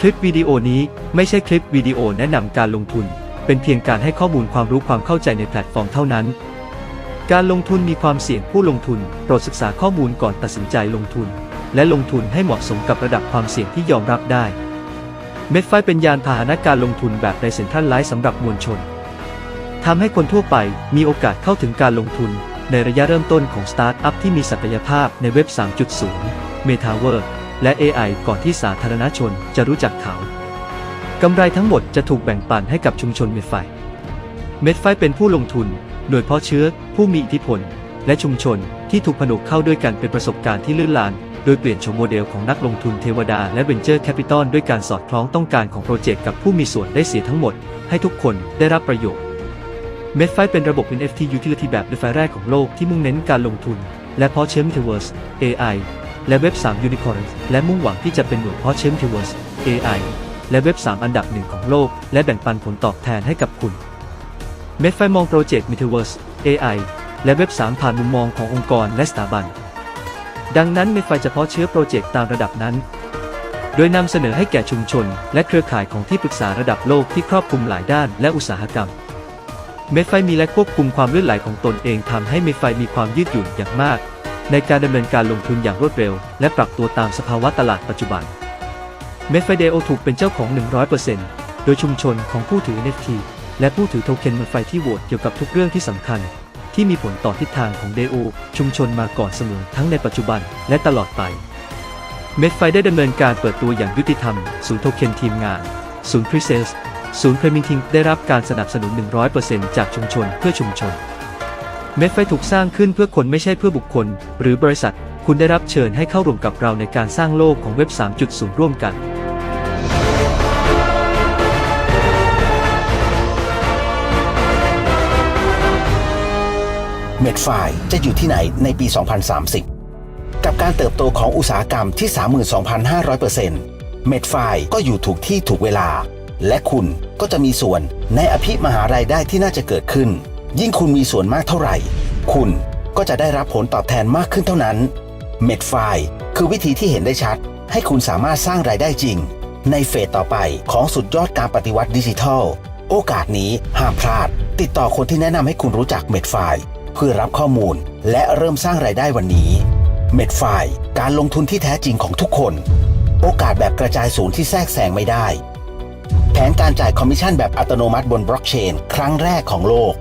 คลิปวิดีโอนี้ไม่ใช่คลิปวิดีโอแนะนำการลงทุน เป็นเพียงการให้ข้อมูลความรู้ความเข้าใจในแพลตฟอร์มเท่านั้น การลงทุนมีความเสี่ยงผู้ลงทุน โปรดศึกษาข้อมูลก่อนตัดสินใจลงทุน และลงทุนให้เหมาะสมกับระดับความเสี่ยงที่ยอมรับได้ เม็ดไฟเป็นยานพาหนะการลงทุนแบบในเซ็นทรัลไลฟ์สำหรับมวลชนทำให้คนทั่วไปมีโอกาสเข้าถึงการลงทุน ในระยะเริ่มต้นของสตาร์ทอัพที่มีศักยภาพในเว็บ 3.0 Metaverse และ AI ก่อนที่สาธารณชนจะรู้จักเขา กำไรทั้งหมดจะถูกแบ่งปันให้กับชุมชนเม็ดไฟ เม็ดไฟเป็นผู้ลงทุนหน่วยเพาะเชื้อ ผู้มีอิทธิพล และชุมชนที่ถูกผนวกเข้าด้วยกันเป็นประสบการณ์ที่ลื่นลาน โดยเปลี่ยนโฉมโมเดลของนักลงทุนเทวดาและเวนเจอร์แคปิตอลด้วยการสอดคล้องต้องการของโปรเจกต์กับผู้มีส่วนได้เสียทั้งหมด ให้ทุกคนได้รับประโยชน์เม็ดไฟเป็นระบบ NFT Utility แบบ DeFi แรกของโลกที่มุ่งเน้นการลงทุน และเพาะเชื้อ Metaverse AI และเว็บ 3 Unicorn และมุ่งหวังที่จะเป็นหน่วยเพาะเชื้อ Metaverse AI และเว็บ 3 อันดับหนึ่งของโลก และแบ่งปันผลตอบแทนให้กับคุณ เม็ดไฟมองโปรเจกต์ Metaverse AI และเว็บ 3 ผ่านมุมมองขององค์กรและสถาบัน ดังนั้นเม็ดไฟจะเพาะเชื้อโปรเจกต์ตามระดับนั้น โดยนำเสนอให้แก่ชุมชน และเครือข่ายของที่ปรึกษาระดับโลกที่ครอบคลุมหลายด้านและอุตสาหกรรม เม็ดไฟมีและควบคุมความลื่นไหลของตนเองทำให้เม็ดไฟมีความยืดหยุ่นอย่างมาก ในการดำเนินการลงทุนอย่างรวดเร็ว และปรับตัวตามสภาวะตลาดปัจจุบันเม็ดไฟเดโอถูกเป็นเจ้าของ 100%โดยชุมชนของผู้ถือ NFT และผู้ถือโทเค็นเม็ดไฟที่โหวตเกี่ยวกับทุกเรื่องที่สำคัญ ที่มีผลต่อทิศทางของเดโอชุมชนมาก่อนเสมอทั้งในปัจจุบันและตลอดไปเม็ดไฟได้ดำเนินการเปิดตัวอย่างยุติธรรม ศูนย์โทเค็นทีมงาน ศูนย์พรีเซสศูนย์เพรมิงทิงได้รับการสนับสนุน 100%จากชุมชนเพื่อชุมชน เม็ดไฟถูกสร้างขึ้นเพื่อคนไม่ใช่เพื่อบุคคล หรือบริษัท คุณได้รับเชิญให้เข้าร่วมกับเราในการสร้างโลกของเว็บ 3.0 ร่วมกัน เม็ดไฟจะอยู่ที่ไหนในปี 2030 กับการเติบโตของอุตสาหกรรมที่ 32,500%เม็ดไฟก็อยู่ถูกที่ถูกเวลา และคุณก็จะมีส่วนในอภิมหารายได้ที่น่าจะเกิดขึ้น ยิ่งคุณมีส่วนมากเท่าไหร่ คุณก็จะได้รับผลตอบแทนมากขึ้นเท่านั้น เม็ดไฟคือวิธีที่เห็นได้ชัด ให้คุณสามารถสร้างรายได้จริง ในเฟสต่อไปของสุดยอดการปฏิวัติดิจิทัล โอกาสนี้ห้ามพลาด ติดต่อคนที่แนะนำให้คุณรู้จักเม็ดไฟเพื่อรับข้อมูลและเริ่มสร้างรายได้วันนี้ เม็ดไฟการลงทุนที่แท้จริงของทุกคน โอกาสแบบกระจายศูนย์ที่แทรกแซงไม่ได้ แผนการจ่ายคอมมิชชั่นแบบอัตโนมัติบนบล็อกเชน ครั้งแรกของโลก